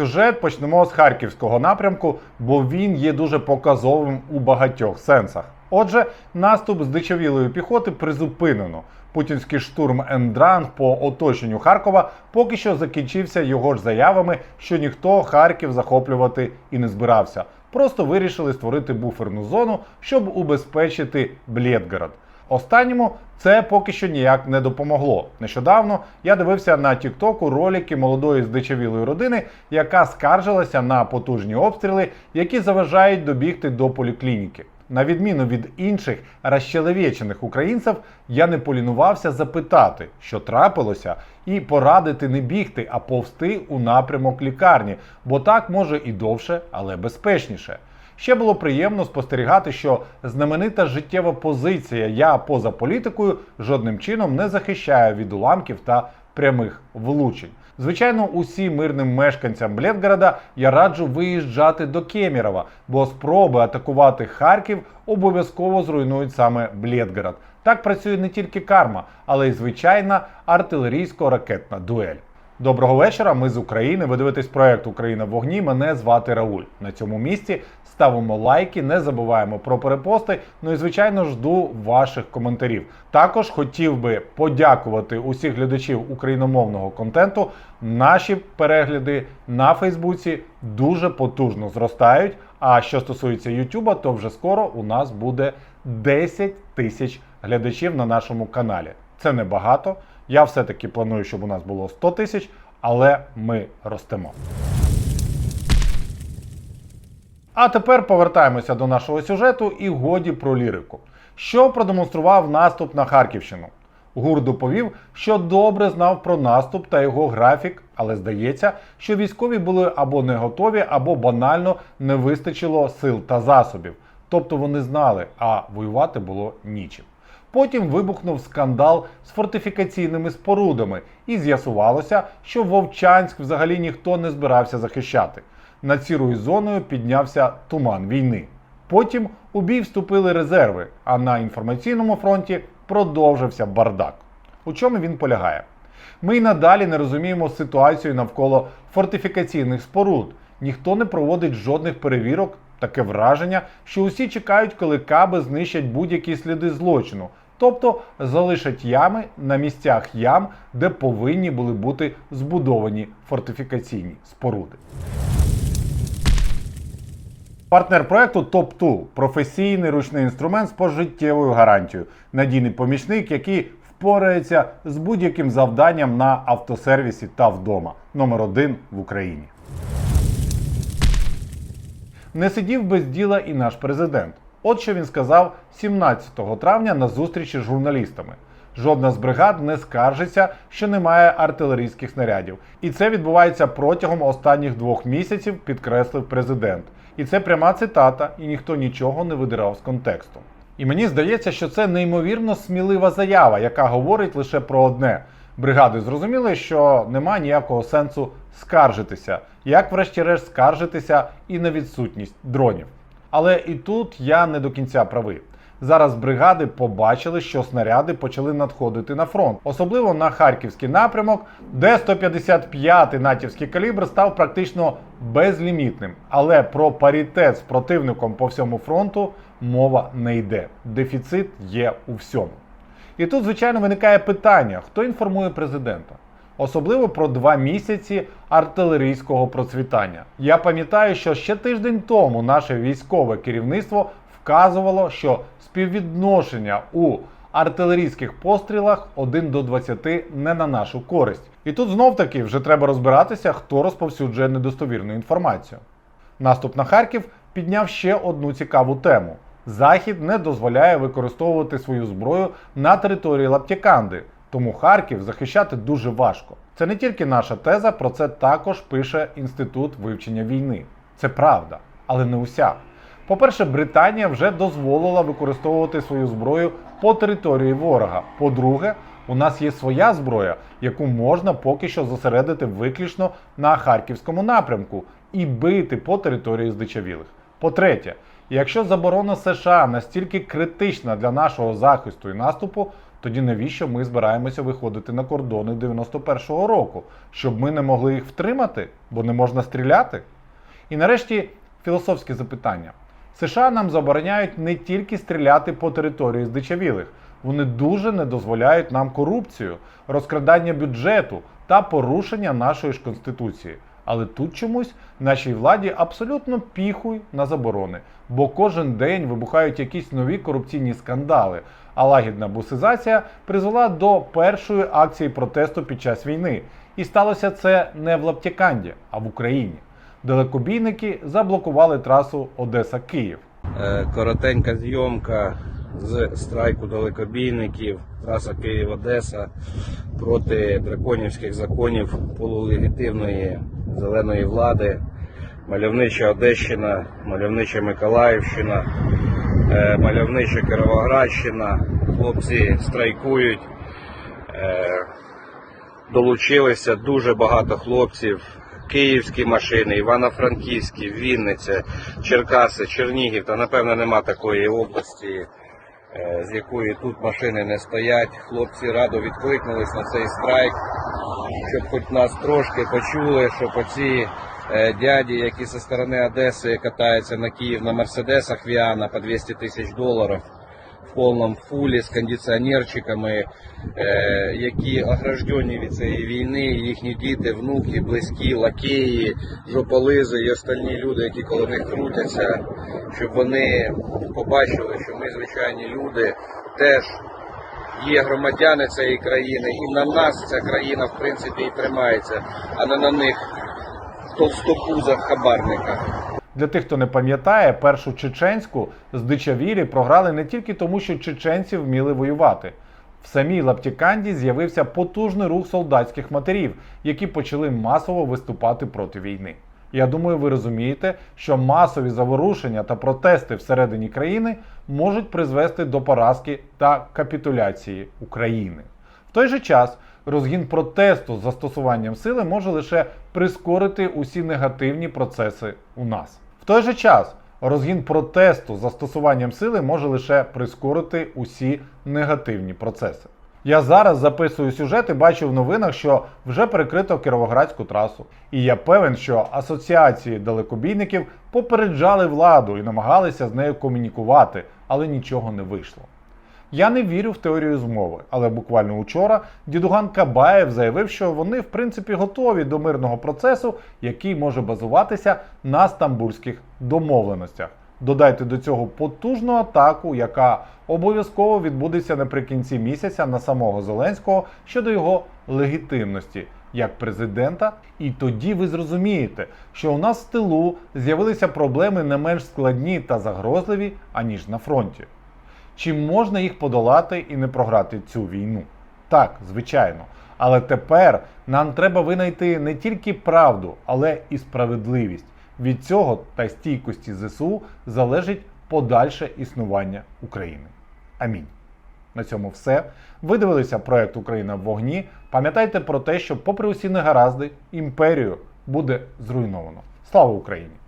Сюжет почнемо з харківського напрямку, бо він є дуже показовим у багатьох сенсах. Отже, наступ з дичавілої піхоти призупинено. Путінський штурм Ендранг по оточенню Харкова поки що закінчився його ж заявами, що ніхто Харків захоплювати і не збирався. Просто вирішили створити буферну зону, щоб убезпечити Блєдгород. Останньому це поки що ніяк не допомогло. Нещодавно я дивився на Тіктоку ролики молодої здичавілої родини, яка скаржилася на потужні обстріли, які заважають добігти до поліклініки. На відміну від інших розчеловечених українців, я не полінувався запитати, що трапилося, і порадити не бігти, а повсти у напрямок лікарні, бо так може і довше, але безпечніше. Ще було приємно спостерігати, що знаменита життєва позиція Я поза політикою жодним чином не захищає від уламків та прямих влучень. Звичайно, усім мирним мешканцям Блєдгорода я раджу виїжджати до Кемірова, бо спроби атакувати Харків обов'язково зруйнують саме Блєдгород. Так працює не тільки карма, але й звичайна артилерійсько-ракетна дуель. Доброго вечора. Ми з України. Ви дивитесь проект Україна в вогні. Мене звати Рауль. На цьому місці ставимо лайки, не забуваємо про перепости. Ну і звичайно жду ваших коментарів. Також хотів би подякувати усіх глядачів україномовного контенту. Наші перегляди на Фейсбуці дуже потужно зростають. А що стосується Ютуба, то вже скоро у нас буде 10 тисяч глядачів на нашому каналі. Це небагато. Я все-таки планую, щоб у нас було 100 тисяч, але ми ростемо. А тепер повертаємося до нашого сюжету і годі про лірику. Що продемонстрував наступ на Харківщину? ГУР доповів, що добре знав про наступ та його графік, але здається, що військові були або не готові, або банально не вистачило сил та засобів. Тобто вони знали, а воювати було нічим. Потім вибухнув скандал з фортифікаційними спорудами, і з'ясувалося, що Вовчанськ взагалі ніхто не збирався захищати. Над сірою зоною піднявся туман війни. Потім у бій вступили резерви, а на інформаційному фронті продовжився бардак. У чому він полягає? Ми й надалі не розуміємо ситуацію навколо фортифікаційних споруд. Ніхто не проводить жодних перевірок. Таке враження, що усі чекають, коли каби знищать будь-які сліди злочину, тобто залишать ями на місцях ям, де повинні були бути збудовані фортифікаційні споруди. Партнер проекту TopTool – професійний ручний інструмент з пожиттєвою гарантією, надійний помічник, який впорається з будь-яким завданням на автосервісі та вдома. Номер один в Україні. Не сидів без діла і наш президент. От що він сказав 17 травня на зустрічі з журналістами. Жодна з бригад не скаржиться, що немає артилерійських снарядів. І це відбувається протягом останніх двох місяців, підкреслив президент. І це пряма цитата, і ніхто нічого не видирав з контексту. І мені здається, що це неймовірно смілива заява, яка говорить лише про одне. Бригади зрозуміли, що нема ніякого сенсу скаржитися, як врешті-решт скаржитися і на відсутність дронів. Але і тут я не до кінця правий. Зараз бригади побачили, що снаряди почали надходити на фронт, особливо на харківський напрямок, де 155-й натівський калібр став практично безлімітним. Але про паритет з противником по всьому фронту мова не йде. Дефіцит є у всьому. І тут, звичайно, виникає питання: хто інформує президента? Особливо про два місяці артилерійського процвітання. Я пам'ятаю, що ще тиждень тому наше військове керівництво вказувало, що співвідношення у артилерійських пострілах 1 до 20 не на нашу користь. І тут знов таки вже треба розбиратися, хто розповсюджує недостовірну інформацію. Наступ на Харків підняв ще одну цікаву тему. Захід не дозволяє використовувати свою зброю на території Лаптіканди, тому Харків захищати дуже важко. Це не тільки наша теза, про це також пише Інститут вивчення війни. Це правда, але не уся. По-перше, Британія вже дозволила використовувати свою зброю по території ворога. По-друге, у нас є своя зброя, яку можна поки що зосередити виключно на харківському напрямку і бити по території здичавілих. По-третє, якщо заборона США настільки критична для нашого захисту і наступу, Тоді навіщо ми збираємося виходити на кордони 91-го року? Щоб ми не могли їх втримати, бо не можна стріляти? І нарешті філософське запитання. США нам забороняють не тільки стріляти по території здичавілих, вони дуже не дозволяють нам корупцію, розкрадання бюджету та порушення нашої ж конституції. Але тут чомусь нашій владі абсолютно піхуй на заборони, бо кожен день вибухають якісь нові корупційні скандали. А лагідна бусизація призвела до першої акції протесту під час війни. І сталося це не в Лаптяканді, а в Україні. Далекобійники заблокували трасу Одеса-Київ. Е, Коротенька зйомка з страйку далекобійників, траса Київ-Одеса проти драконівських законів полулегітимної зеленої влади, мальовнича Одещина, мальовнича Миколаївщина, е, мальовнича Кіровоградщина. Хлопці страйкують. Е, Долучилися дуже багато хлопців. Київські машини, Івано-Франківські, Вінниця, Черкаси, Чернігів. Та напевно нема такої області, з якої тут машини не стоять. Хлопці радо відкликнулись на цей страйк, щоб хоч нас трошки почули, щоб оці е, дяді, які зі сторони Одеси катаються на Київ на Мерседесах Віана по 200 тисяч доларів в повному фулі з кондиціонерчиками, е, які ограждені від цієї війни, їхні діти, внуки, близькі, лакеї, жополизи і остальні люди, які коло них крутяться, щоб вони побачили, що ми звичайні люди теж є громадяни цієї країни, і на нас ця країна в принципі і тримається, а не на них толстопузах хабарниках. Для тих, хто не пам'ятає, першу чеченську з програли не тільки тому, що чеченці вміли воювати. В самій Лаптіканді з'явився потужний рух солдатських матерів, які почали масово виступати проти війни. Я думаю, ви розумієте, що масові заворушення та протести всередині країни можуть призвести до поразки та капітуляції України. В той же час розгін протесту з застосуванням сили може лише прискорити усі негативні процеси у нас. Той же час розгін протесту застосуванням сили може лише прискорити усі негативні процеси. Я зараз записую сюжет і бачу в новинах, що вже перекрито Кіровоградську трасу. І я певен, що асоціації далекобійників попереджали владу і намагалися з нею комунікувати, але нічого не вийшло. Я не вірю в теорію змови, але буквально учора дідуган Кабаєв заявив, що вони в принципі готові до мирного процесу, який може базуватися на стамбульських домовленостях. Додайте до цього потужну атаку, яка обов'язково відбудеться наприкінці місяця на самого Зеленського щодо його легітимності як президента. І тоді ви зрозумієте, що у нас в тилу з'явилися проблеми не менш складні та загрозливі, аніж на фронті. Чи можна їх подолати і не програти цю війну? Так, звичайно. Але тепер нам треба винайти не тільки правду, але і справедливість. Від цього та стійкості ЗСУ залежить подальше існування України. Амінь. На цьому все. Ви дивилися проект Україна в вогні. Пам'ятайте про те, що, попри усі негаразди, імперію буде зруйновано. Слава Україні!